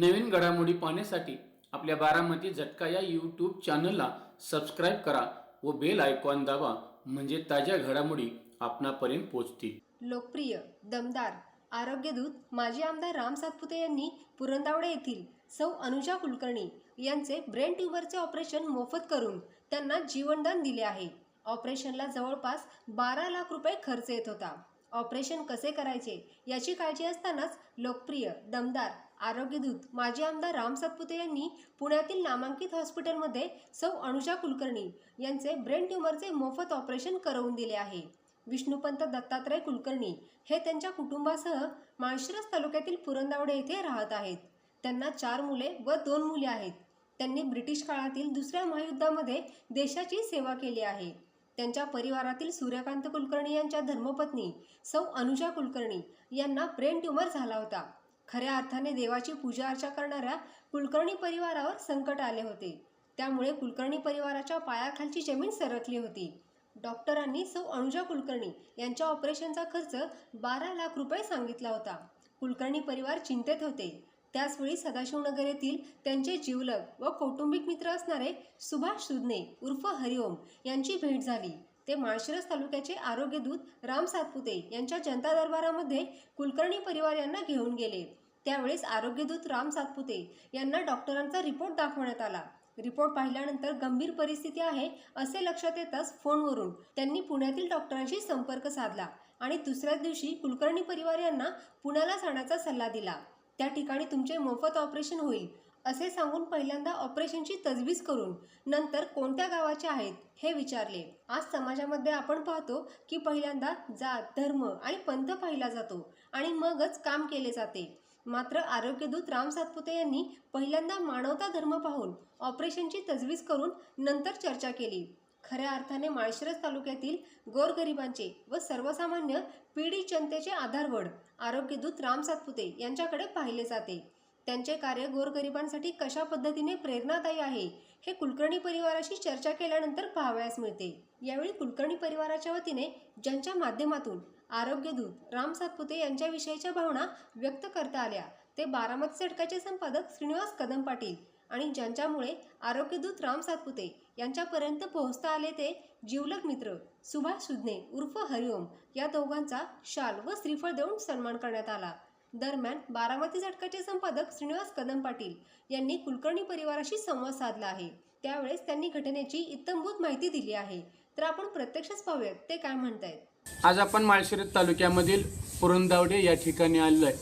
नवीन घडामोडी पाहण्यासाठी आपल्या बारामती झटका या यूट्यूब चॅनलला सबस्क्राईब करा व बेल आयकॉन दाबा म्हणजे ताज्या घडामोडी आपणापर्यंत पोहोचतील. लोकप्रिय दमदार आरोग्यदूत माजी आमदार राम सातपुते यांनी पुरंदावडे येथील सौ अनुजा कुलकर्णी यांचे ब्रेन ट्यूमरचे ऑपरेशन मोफत करून त्यांना जीवनदान दिले आहे. ऑपरेशनला जवळपास बारा लाख रुपये खर्च येत होता. ऑपरेशन कसे करायचे याची काळजी असतानाच लोकप्रिय दमदार आरोग्यदूत माजी आमदार राम सातपुते यांनी पुण्यातील नामांकित हॉस्पिटलमध्ये सौ अनुषा कुलकर्णी यांचे ब्रेन ट्यूमरचे मोफत ऑपरेशन करवून दिले आहे. विष्णुपंत दत्तात्रय कुलकर्णी हे त्यांच्या कुटुंबासह माळशिरस तालुक्यातील पुरंदावडे येथे राहत आहेत. त्यांना चार मुले व दोन मुले आहेत. त्यांनी ब्रिटिश काळातील दुसऱ्या महायुद्धामध्ये देशाची सेवा केली आहे. त्यांच्या परिवारातील सूर्यकांत कुलकर्णी यांच्या धर्मपत्नी सौ अनुजा कुलकर्णी यांना ब्रेन ट्युमर झाला होता. खऱ्या अर्थाने देवाची पूजा अर्चा करणाऱ्या कुलकर्णी परिवारावर संकट आले होते. त्यामुळे कुलकर्णी परिवाराच्या पायाखालची जमीन सरकली होती. डॉक्टरांनी सौ अनुजा कुलकर्णी यांच्या ऑपरेशनचा खर्च बारा लाख रुपये सांगितला होता. कुलकर्णी परिवार चिंतेत होते. त्याचवेळी सदाशिवनगर येथील त्यांचे जीवलग व कौटुंबिक मित्र असणारे सुभाष सुदने उर्फ हरिओम यांची भेट झाली. ते माळशिरस तालुक्याचे आरोग्यदूत राम सातपुते यांच्या जनता दरबारामध्ये कुलकर्णी परिवार यांना घेऊन गेले. त्यावेळेस आरोग्यदूत राम सातपुते यांना डॉक्टरांचा रिपोर्ट दाखवण्यात आला. रिपोर्ट पाहिल्यानंतर गंभीर परिस्थिती आहे असे लक्षात येताच फोनवरून त्यांनी पुण्यातील डॉक्टरांशी संपर्क साधला आणि दुसऱ्याच दिवशी कुलकर्णी परिवार यांना पुण्याला जाण्याचा सल्ला दिला. त्या ठिकाणी तुमचे मोफत ऑपरेशन होईल असे सांगून पहिल्यांदा ऑपरेशनची तजवीज करून नंतर कोणत्या गावाचे आहेत हे विचारले. आज समाजामध्ये आपण पाहतो की पहिल्यांदा जात धर्म आणि पंथ पाहिला जातो आणि मगच काम केले जाते. मात्र आरोग्यदूत राम सातपुते यांनी पहिल्यांदा मानवता धर्म पाहून ऑपरेशनची तजवीज करून नंतर चर्चा केली. खऱ्या अर्थाने माळशिरस तालुक्यातील गोरगरिबांचे व सर्वसामान्य पीडित जनतेचे आधारवड आरोग्यदूत राम सातपुते यांच्याकडे पाहिले जाते. त्यांचे कार्य गोरगरिबांसाठी कशा पद्धतीने प्रेरणादायी आहे हे कुलकर्णी परिवाराशी चर्चा केल्यानंतर पाहावयास मिळते. यावेळी कुलकर्णी परिवाराच्या वतीने ज्यांच्या माध्यमातून आरोग्यदूत राम सातपुते यांच्याविषयीच्या भावना व्यक्त करता आल्या ते बारामती चटकाचे संपादक श्रीनिवास कदम पाटील आणि ज्यांच्यामुळे आरोग्यदूत राम सातपुते यांच्यापर्यंत पोहोचता आले ते जिवलक मित्र सुभाष सुदने उर्फ हरिओम या दोघांचा शाल व श्रीफळ देऊन सन्मान करण्यात आला. दरम्यान बारामती झटकाचे संपादक श्रीनिवास कदम पाटील यांनी कुलकर्णी परिवाराशी संवाद साधला आहे. त्यावेळेस त्यांनी घटनेची इत्तमभूत माहिती दिली आहे. तर आपण प्रत्यक्षच पाहूयात ते काय म्हणतायत? आज आपण माळशिरस तालुक्यामधील पुरंदावडे या ठिकाणी आलेलो आहे.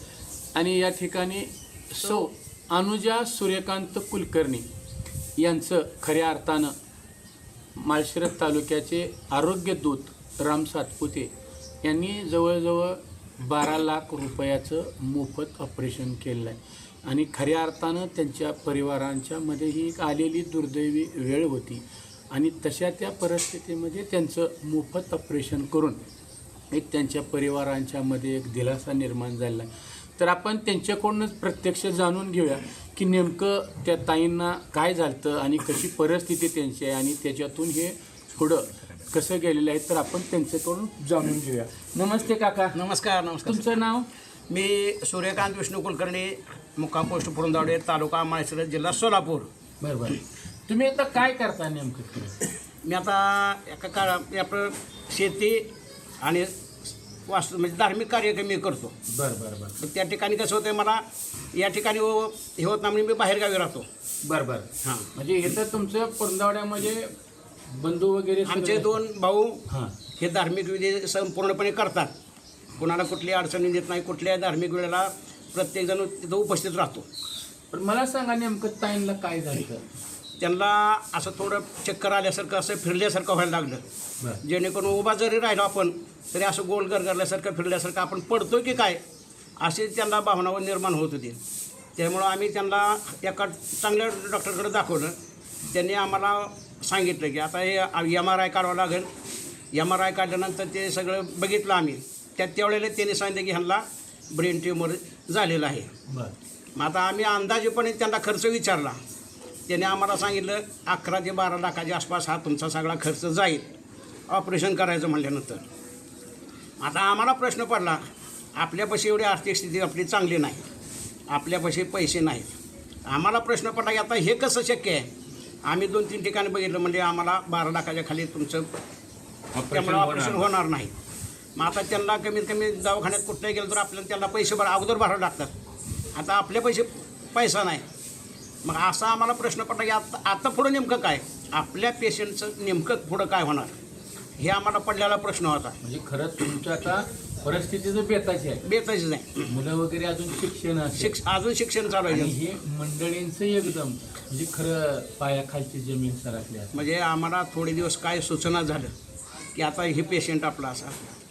आणि या ठिकाणी सो अनुजा सूर्यकांत कुलकर्णी यांचं खऱ्या अर्थानं माळशिरस तालुक्याचे आरोग्य दूत राम सातपुते यांनी जवळजवळ बारा लाख रुपयाचं मोफत ऑपरेशन केलेलं आहे. आणि खऱ्या अर्थानं त्यांच्या परिवारांच्यामध्ये ही एक आलेली दुर्दैवी वेळ होती. आणि तशा त्या परिस्थितीमध्ये त्यांचं मोफत ऑपरेशन करून एक त्यांच्या परिवारांच्यामध्ये एक दिलासा निर्माण झालेला आहे. तर आपण त्यांच्याकडूनच प्रत्यक्ष जाणून घेऊया की नेमकं त्या ताईंना काय झालं आणि कशी परिस्थिती त्यांची आहे आणि त्याच्यातून हे पुढं कसं गेलेलं आहे तर आपण त्यांच्याकडून जाणून घेऊया. नमस्ते काका. नमस्कार नमस्कार. तुमचं नाव? मी सूर्यकांत विष्णू कुलकर्णी मुक्काम पोस्ट पुरंदावडे तालुका माळशिरस जिल्हा सोलापूर. बरं बरं तुम्ही आता काय करता नेमकं? मी आता एका काळा आपलं शेती आणि वास्तू म्हणजे धार्मिक कार्य मी करतो. बरं बरं बरं. तर त्या ठिकाणी कसं होतं मला या ठिकाणी हो- हे होत नाही म्हणून मी बाहेरगावी राहतो. बरं बरं. हां. म्हणजे इथं तुमचं पुरंदावड्यामध्ये बंधू वगैरे आमचे दोन भाऊ हां. हे धार्मिक विधी संपूर्णपणे करतात. कोणाला कुठली अडचणी देत नाही कुठल्याही धार्मिक वेळेला प्रत्येकजण तिथं उपस्थित राहतो. पण मला सांगा नेमकं ताईंना काय झालं? त्यांना असं थोडं चक्कर आल्यासारखं असं फिरल्यासारखं व्हायला लागलं. जेणेकरून उभा जरी राहिलो आपण तरी असं गोल गरगरल्यासारखं फिरल्यासारखं आपण पडतो की काय अशी त्यांना भावना निर्माण होत होती. त्यामुळं आम्ही त्यांना एका चांगल्या डॉक्टरकडे दाखवलं. त्यांनी आम्हाला सांगितलं की आता हे एम आर आय काढावं लागेल. एम आर आय काढल्यानंतर ते सगळं बघितलं आम्ही. त्यात त्यावेळेला त्यांनी सांगितलं की ह्यांना ब्रेन ट्यूमर झालेलं आहे. बरं. मग आता आम्ही अंदाजेपणे त्यांना खर्च विचारला. त्याने आम्हाला सांगितलं अकरा ते बारा लाखाच्या आसपास हा तुमचा सगळा खर्च जाईल. ऑपरेशन करायचं म्हटल्यानंतर आता आम्हाला प्रश्न पडला आपल्यापाशी एवढी आर्थिक स्थिती आपली चांगली नाही. आपल्यापाशी पैसे नाहीत. आम्हाला प्रश्न पडला की आता हे कसं शक्य आहे? आम्ही दोन तीन ठिकाणी बघितलं म्हणजे आम्हाला बारा लाखाच्या खाली तुमचं त्यामुळे ऑपरेशन होणार नाही. मग आता त्यांना कमीत कमी दवाखान्यात कुठल्याही गेलं तर आपल्याला त्यांना पैसे भरा अगोदर भरावे लागतात. आता आपले पैसे पैसा नाही. मग असा आम्हाला प्रश्न पडला की आता आता पुढं नेमकं काय? आपल्या पेशंटचं नेमकं पुढं काय होणार? हे आम्हाला पडलेला प्रश्न होता. म्हणजे खरंच तुमच्या आता परिस्थितीचं बेताची आहे. बेताच नाही मुलं वगैरे अजून शिक्षण असेल. शिक्ष अजून शिक्षण चालू आणि आहे हे मंडळींचं एकदम म्हणजे खरं पायाखालची जमीन सरकली आहे. म्हणजे आम्हाला थोडे दिवस काय सूचना झालं की आता हे पेशंट आपला असा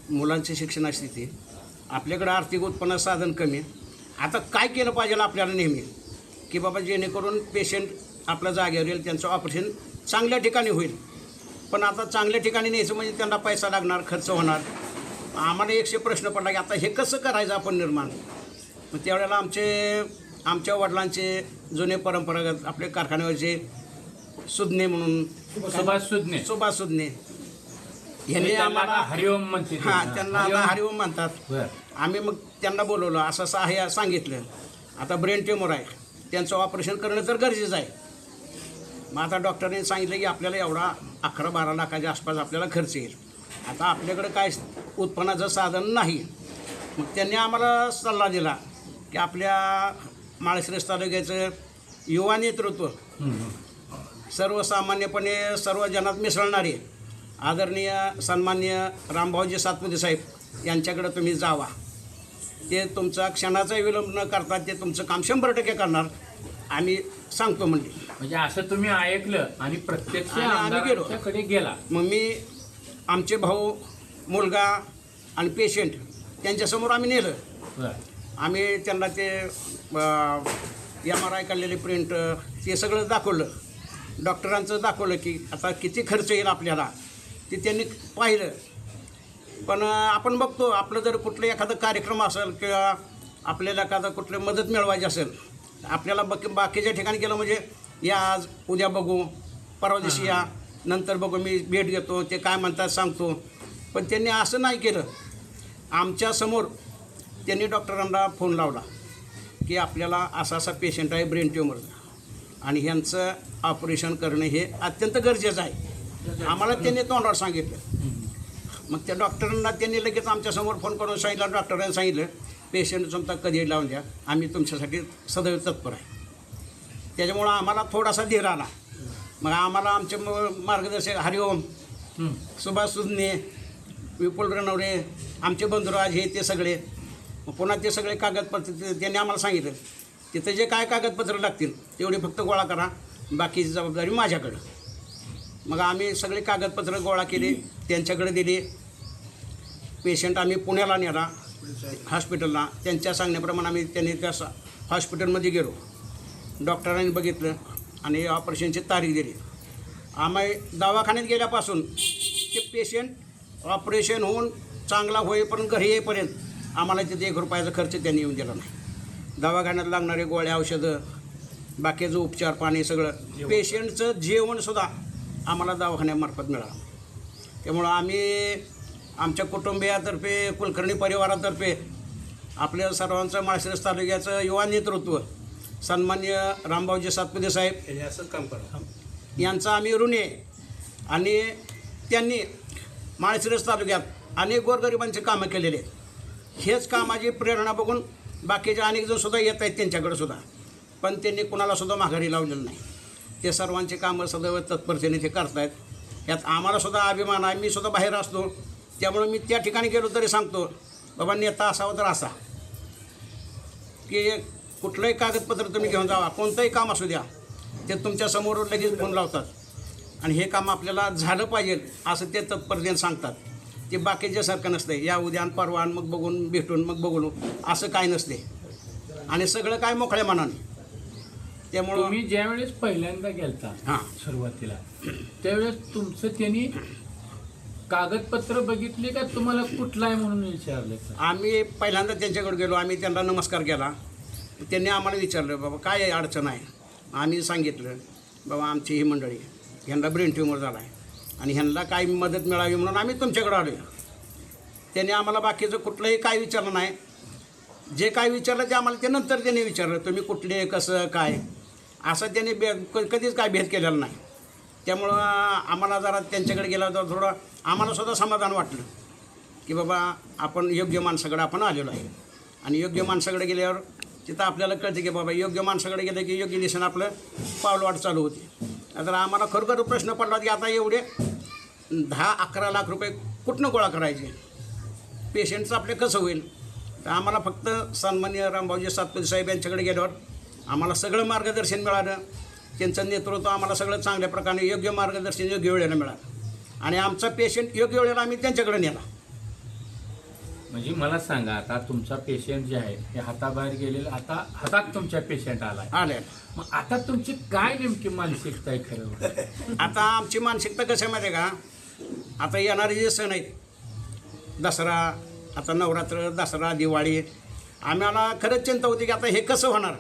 मुलांची शिक्षणाची स्थिती आपल्याकडे आर्थिक उत्पन्न साधन कमी आता काय केलं पाहिजे आपल्याला नेहमी? की बाबा जेणेकरून पेशंट आपल्या जागेवर येईल त्यांचं ऑपरेशन चांगल्या ठिकाणी होईल. पण आता चांगल्या ठिकाणी न्यायचं म्हणजे त्यांना पैसा लागणार खर्च होणार. आम्हाला एकशे प्रश्न पडला की आता हे कसं करायचं आपण निर्माण? मग त्यावेळेला आमचे आमच्या वडिलांचे जुने परंपरागत आपले कारखान्यावरचे सुज्ञे म्हणून सुभाष सुज्ञे. सुभाष सुज्ञे. यांनी त्यांना आम्हाला हरिओम म्हणते. हां त्यांना आता हरिओम. म्हणतात. आम्ही मग त्यांना बोलवलं असं असं आहे सांगितलं. आता ब्रेन ट्युमर आहे. त्यांचं ऑपरेशन करणं तर गरजेचं आहे. मग आता डॉक्टरने सांगितलं की आपल्याला एवढा अकरा बारा लाखाच्या आसपास आपल्याला खर्च येईल. आता आपल्याकडं काय उत्पन्नाचं साधन नाही. मग त्यांनी आम्हाला सल्ला दिला की आपल्या माळशिरस तालुक्याचं युवा नेतृत्व सर्वसामान्यपणे सर्व जनात मिसळणारे आदरणीय सन्मान्य रामभाऊजी सातपुते साहेब यांच्याकडे तुम्ही जावा. ते तुमचा क्षणाचा विलंब न करता ते तुमचं काम शंभर टक्के करणार. आम्ही सांगतो म्हणजे. म्हणजे असं तुम्ही ऐकलं आणि प्रत्यक्ष आणि आम्ही गेलो. आमदारांच्याकडे गेला. मग मी आमचे भाऊ मुलगा आणि पेशंट त्यांच्यासमोर आम्ही नेलं. बरं. आम्ही त्यांना ते एम आर आय काढलेले प्रिंट ते सगळं दाखवलं. डॉक्टरांचं दाखवलं की आता किती खर्च येईल आपल्याला. ते त्यांनी पाहिलं. पण आपण बघतो आपलं जर कुठलं एखादं कार्यक्रम असेल किंवा आपल्याला एखादं कुठलं मदत मिळवायची असेल आपल्याला बाकी बाकीच्या ठिकाणी गेलं म्हणजे या आज उद्या बघू परवा दिवशी या नंतर बघू मी भेट घेतो ते काय म्हणतात सांगतो. पण त्यांनी असं नाही केलं. आमच्यासमोर त्यांनी डॉक्टरांना फोन लावला की आपल्याला असा असा पेशंट आहे ब्रेन ट्युमरचा आणि ह्यांचं ऑपरेशन करणं हे अत्यंत गरजेचं आहे. आम्हाला त्यांनी तोंडावर सांगितलं. मग त्या डॉक्टरांना त्यांनी लगेच आमच्यासमोर फोन करून सांगितलं डॉक्टरांनी सांगितलं पेशंट तुमचा कधी लावून द्या? आम्ही तुमच्यासाठी सदैव तत्पर आहे. त्याच्यामुळं आम्हाला थोडासा धीर आला. मग आम्हाला आमचे मार्गदर्शक हरिओम. सुभाष सुजने विपुल रणवरे आमचे बंधुराज हे ते सगळे पुन्हा ते सगळे कागदपत्र त्यांनी आम्हाला सांगितलं. तिथं जे काय कागदपत्र लागतील तेवढे फक्त गोळा करा. बाकीची जबाबदारी माझ्याकडं. मग आम्ही सगळे कागदपत्र गोळा केले त्यांच्याकडे दिले. पेशंट आम्ही पुण्याला नेला हॉस्पिटलला त्यांच्या सांगण्याप्रमाणे आम्ही त्यांनी त्या स- हॉस्पिटलमध्ये गेलो. डॉक्टरांनी बघितलं आणि ऑपरेशनची तारीख दिली. आम्ही दवाखान्यात गेल्यापासून ते पेशंट ऑपरेशन होऊन चांगला होईपर्यंत घरी येईपर्यंत आम्हाला तिथे एक रुपयाचा खर्च त्यांनी येऊन दिला नाही. दवाखान्यात लागणारे गोळ्या औषधं बाकीचं उपचार पाणी सगळं. पेशंटचं जेवणसुद्धा आम्हाला दवाखान्यामार्फत मिळालं. त्यामुळं आम्ही आमच्या कुटुंबियातर्फे कुलकर्णी परिवारातर्फे आपल्या सर्वांचं माळशिरस तालुक्याचं युवा नेतृत्व सन्मान्य रामभाऊजी सातपुते साहेब यांचा आम्ही ऋण आहे. आणि त्यांनी माळशिरस तालुक्यात अनेक गोरगरिबांचे कामं केलेले आहेत. हेच कामाची प्रेरणा बघून बाकीचे अनेक जण सुद्धा येत आहेत त्यांच्याकडे सुद्धा. पण त्यांनी कुणाला सुद्धा माघारी लावलेलं नाही. ते सर्वांचे कामं सदैव तत्परतेने ते करतायत. यात आम्हाला सुद्धा अभिमान आहे मी सुद्धा बाहेर असतो. त्यामुळे मी त्या ठिकाणी गेलो तरी सांगतो बाबा नेता असावा तर असा. की कुठलंही कागदपत्र तुम्ही घेऊन जावा कोणतंही काम असू द्या. ते तुमच्यासमोर लगेच फोन लावतात. आणि हे काम आपल्याला झालं पाहिजे असं ते तत्परतेने सांगतात. ते बाकीच्या सारखं नसते या उद्यान परवान मग बघून भेटून मग बघून असं काय नसते आणि सगळं काय मोकळ्या मनाने. त्यामुळं तुम्ही ज्यावेळेस पहिल्यांदा गेलता हां. सुरुवातीला त्यावेळेस तुमचं त्यांनी कागदपत्र बघितले का तुम्हाला कुठला आहे म्हणून विचारलं का? आम्ही पहिल्यांदा त्यांच्याकडे गेलो आम्ही त्यांना नमस्कार केला. त्यांनी आम्हाला विचारलं बाबा काय अडचण आहे? आम्ही सांगितलं बाबा आमची ही मंडळी ह्यांना ब्रेन ट्युमर झाला आहे आणि ह्यांना काय मदत मिळावी म्हणून आम्ही तुमच्याकडे आलो त्यांनी आम्हाला बाकीचं कुठलंही काय विचारलं नाही. जे काय विचारलं ते आम्हाला ते नंतर त्यांनी विचारलं तुम्ही कुठले कसं काय? असं त्यांनी बे क- कधीच काय भेद केलेला नाही. त्यामुळं आम्हाला जरा त्यांच्याकडे गेला तर थोडं आम्हाला सुद्धा समाधान वाटलं. की बाबा आपण योग्य माणसाकडे आपण आलेलो आहे. आणि योग्य माणसाकडे गेल्यावर तिथं आपल्याला कळतं की बाबा योग्य माणसाकडे गेलं की योग्य दिशेनं आपलं पावलवाट चालू होती. तर आम्हाला खरोखर प्रश्न पडला की आता एवढे दहा अकरा लाख रुपये कुठनं गोळा करायचे? पेशंटचं आपले कसं होईल? तर आम्हाला फक्त सन्मान्य रामभाऊजी सातपुते साहेब यांच्याकडे गेल्यावर आम्हाला सगळं मार्गदर्शन मिळालं. त्यांचं नेतृत्व आम्हाला सगळं चांगल्या प्रकारे योग्य मार्गदर्शन योग्य वेळेला मिळालं. आणि आमचा पेशंट योग्य वेळेला आम्ही त्यांच्याकडे नेला. म्हणजे मला सांगा आता तुमचा पेशंट जे आहे हे हाताबाहेर गेलेलं आता हातात तुमच्या पेशंट आलाय. आले. मग आता तुमची काय नेमकी मानसिकता आहे खरं आता आमची मानसिकता कसं आहे माहिती आहे का? आता येणारे जे सण आहेत दसरा आता नवरात्र दसरा दिवाळी आम्हाला खरंच चिंता होती की आता हे कसं होणार?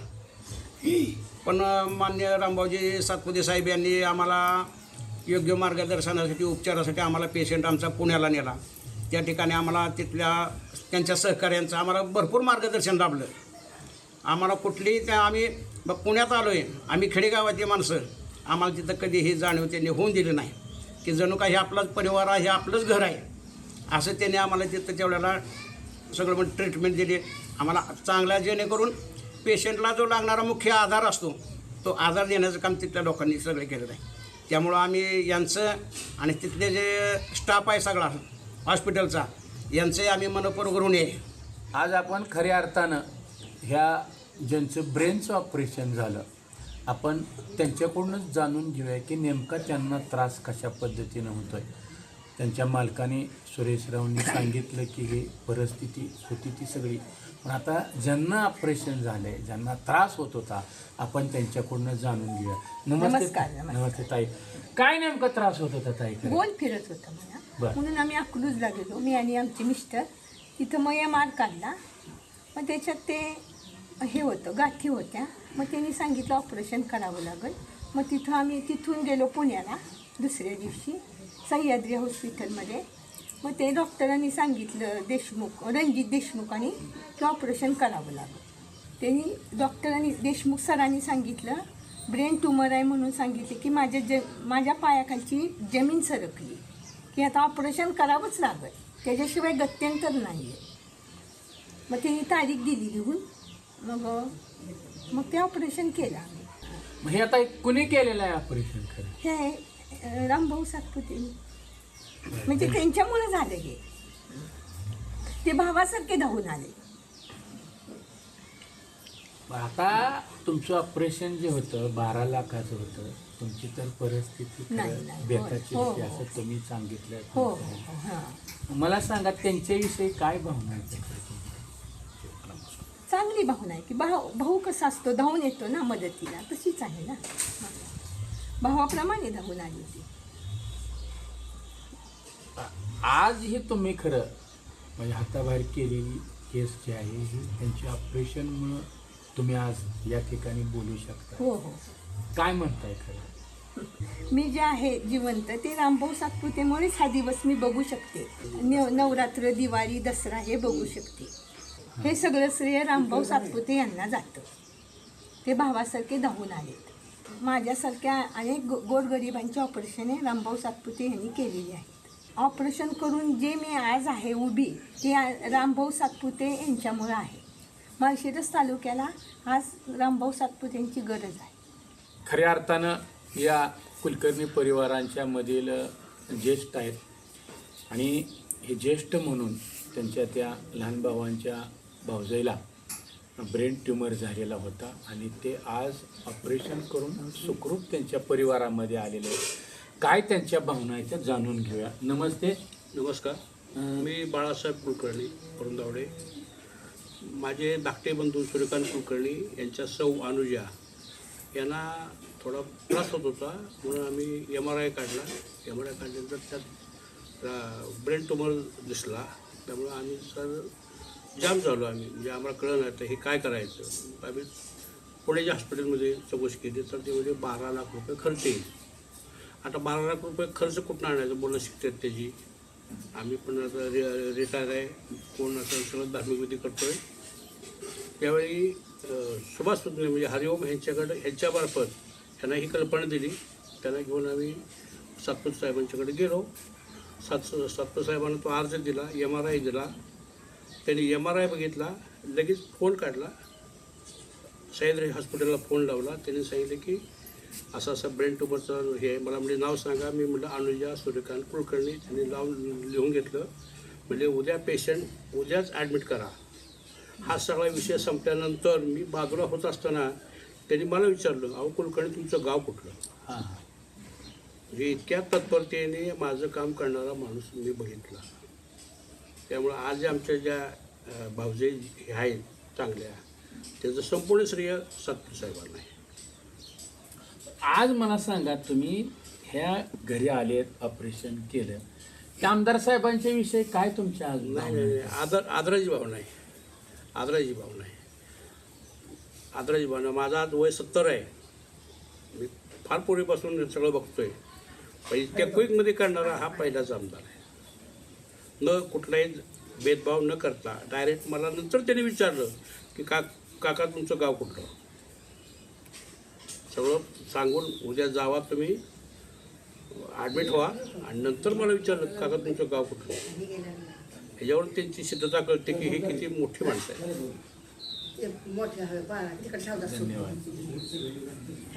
पण मान्य रामभाऊजी सातपुते साहेब यांनी आम्हाला योग्य मार्गदर्शनासाठी उपचारासाठी आम्हाला पेशंट आमचा पुण्याला नेला. त्या ठिकाणी आम्हाला तिथल्या त्यांच्या सहकार्यांचं आम्हाला भरपूर मार्गदर्शन लाभलं. आम्हाला कुठलीही त्या आम्ही मग पुण्यात आलो आहे आम्ही खेडेगावाची माणसं. आम्हाला तिथं कधी हे जाणीव त्यांनी होऊन दिली नाही. की जणू काही आपलाच परिवार आहे हे आपलंच घर आहे. असं त्यांनी आम्हाला तिथं तेवढ्याला सगळं म्हणजे ट्रीटमेंट दिली. आम्हाला चांगल्या जेणेकरून पेशंटला जो लागणारा मुख्य आधार असतो तो आधार देण्याचं काम तिथल्या लोकांनी सगळं केलेलं आहे. त्यामुळं आम्ही यांचं आणि तिथले जे स्टाफ आहे सगळा हॉस्पिटलचा यांचे आम्ही मनपूर्वक ऋणी आहे आज आपण खऱ्या अर्थानं ह्या ज्यांचं ब्रेनचं ऑपरेशन झालं आपण त्यांच्याकडूनच जाणून घेऊया की नेमका त्यांना त्रास कशा पद्धतीनं होतो आहे त्यांच्या मालकाने सुरेशरावनी सांगितलं की ही परिस्थिती होती ती सगळी. पण आता ज्यांना ऑपरेशन झालंय ज्यांना त्रास होत होता आपण त्यांच्याकडूनच जाणून घेऊया. नमस्कार, नमस्ते नमस्कार. नमस्ते ताई. काय नेमका त्रास होत होता ताई? गोल फिरत होतं मला. बरं. म्हणून आम्ही अकलूजला गेलो मी आणि आमचे मिस्टर. तिथं मग एम आर काढला. मग त्याच्यात ते हे होतं गाठी होत्या. मग त्यांनी सांगितलं ऑपरेशन करावं लागेल. मग तिथं आम्ही तिथून गेलो पुण्याला दुसऱ्या दिवशी. सह्याद्री हॉस्पिटलमध्ये. मग ते डॉक्टरांनी सांगितलं देशमुख रणजित देशमुखांनी की ऑपरेशन करावं लागेल. त्यांनी डॉक्टरांनी देशमुख सरांनी सांगितलं ब्रेन ट्यूमर आहे म्हणून सांगितले की माझ्या ज माझ्या पायाखालची जमीन सरकली. की आता ऑपरेशन करावंच लागेल. त्याच्याशिवाय गत्यंतर नाही आहे मग त्यांनी तारीख दिली लिहून. मग मग ते ऑपरेशन केलं. हे आता कुणी केलेलं आहे ऑपरेशन हे रामभाऊ सातपुते म्हणजे त्यांच्यामुळे झालं हे ते भावासारखे धावून आले आता तुमचं ऑपरेशन जे होतं बारा लाखाचं होतं तुमची तर परिस्थिती नाही. बेताची हो, होती हो, असं तुम्ही सांगितलं हो हो हो, हां मला सांगा त्यांच्याविषयी काय भावना तुमच्या? चांगली भावना आहे की भाऊ भाऊ कसा असतो धावून येतो ना मदतीला तशीच आहे ना हां. भावाप्रमाणे धावून आली ती आज हे तुम्ही खरं म्हणजे हाताबाहेर केलेली केस जी आहे ही त्यांच्या ऑपरेशनमुळं तुम्ही आज या ठिकाणी बोलू शकता. हो हो. काय म्हणताय खरं? मी जे आहे जिवंत ते रामभाऊ सातपुतेमुळेच हा दिवस मी बघू शकते. न नवरात्र दिवाळी दसरा हे बघू शकते. हे सगळं श्रेय रामभाऊ सातपुते यांना जातं. ते भावासारखे धावून आलेत. माझ्यासारख्या अनेक गो गोरगरिबांची ऑपरेशने रामभाऊ सातपुते यांनी केलेली आहेत. ऑपरेशन करून जे मी आज आहे उभी ते रामभाऊ सातपुते यांच्यामुळं आहे. माळशिरस तालुक्याला आज रामभाऊ सातपुते यांची गरज आहे. खऱ्या अर्थानं या कुलकर्णी परिवारांच्या मधील ज्येष्ठ आहेत. आणि हे ज्येष्ठ म्हणून त्यांच्या त्या लहान भावांच्या भावजाईला ब्रेन ट्यूमर झालेला होता आणि ते आज ऑपरेशन करून सुखरूप त्यांच्या परिवारामध्ये आलेले आहेत. काय त्यांच्या भावना आहेत त्या जाणून घेऊया. नमस्ते. नमस्कार. मी बाळासाहेब कुलकर्णी परुंदावडे माझे धाकटे बंधू सूर्यकांत कुलकर्णी यांच्या सौ अनुजा. यांना थोडा त्रास होत होता म्हणून आम्ही एम आर आय काढला. एम आर आय काढल्यानंतर त्यात ब्रेन ट्युमर दिसला. त्यामुळं आम्ही सर जाम झालो आम्ही. म्हणजे आम्हाला कळलं नाही तर हे काय करायचं. आम्ही पुण्याच्या हॉस्पिटलमध्ये चौकशी केली तर ते म्हणजे बारा लाख रुपये खर्च येईल. आता बारा लाख रुपये खर्च कुठून आणायचं? बोलणं शिकतात त्याची. आम्ही पण आता रि रिटायर आहे. कोण असं सगळं धार्मिक विधी करतो आहे त्यावेळी सुभाष सुद्रे म्हणजे हरिओम ह्यांच्याकडे ह्यांच्यामार्फत त्यांना ही कल्पना दिली. त्यांना घेऊन आम्ही सातपूत साहेबांच्याकडे गेलो. सात सातपूत साहेबांना तो अर्ज दिला एम आर आय दिला. त्यांनी एम आर आय बघितला लगेच फोन काढला. सह्याद्री हॉस्पिटलला फोन लावला. त्यांनी सांगितलं की असं असं ब्रेन ट्युमरचं हे. मला म्हणजे नाव सांगा. मी म्हटलं अनुजा सूर्यकांत कुलकर्णी. त्यांनी नाव लिहून घेतलं. म्हणजे उद्या पेशंट उद्याच ॲडमिट करा. हा सगळा विषय संपल्यानंतर मी बाजूला होत असताना त्यांनी मला विचारलं अहो कुलकर्णी तुमचं गाव कुठलं? हां. म्हणजे इतक्या तत्परतेने माझं काम करणारा माणूस मी बघितला. त्यामुळं आज आमच्या ज्या भावजे आहेत चांगल्या त्याचं संपूर्ण श्रेय सत्पूर साहेबांना आहे. आज मला सांगा तुम्ही ह्या घरी आलेत ऑपरेशन केलं. त्या आमदार साहेबांच्या विषयी काय तुमच्या आज नाही. आदर आदराची भावना आहे. आदराची भावना आहे. आदराची भावना माझा आज वय सत्तर आहे. मी फार पूर्वीपासून सगळं बघतोय. पण इतक्या क्विकमध्ये करणारा हा पहिलाच आमदार आहे. न कुठलाही भेदभाव न करता डायरेक्ट मला नंतर त्याने विचारलं की का काका तुमचं गाव कुठलं? सगळं सांगून उद्या जावा तुम्ही ॲडमिट व्हा. आणि नंतर मला विचारलं काका तुमचं गाव कुठलं? ह्याच्यावर त्यांची सिद्धता कळते की ही किती मोठी माणसं आहे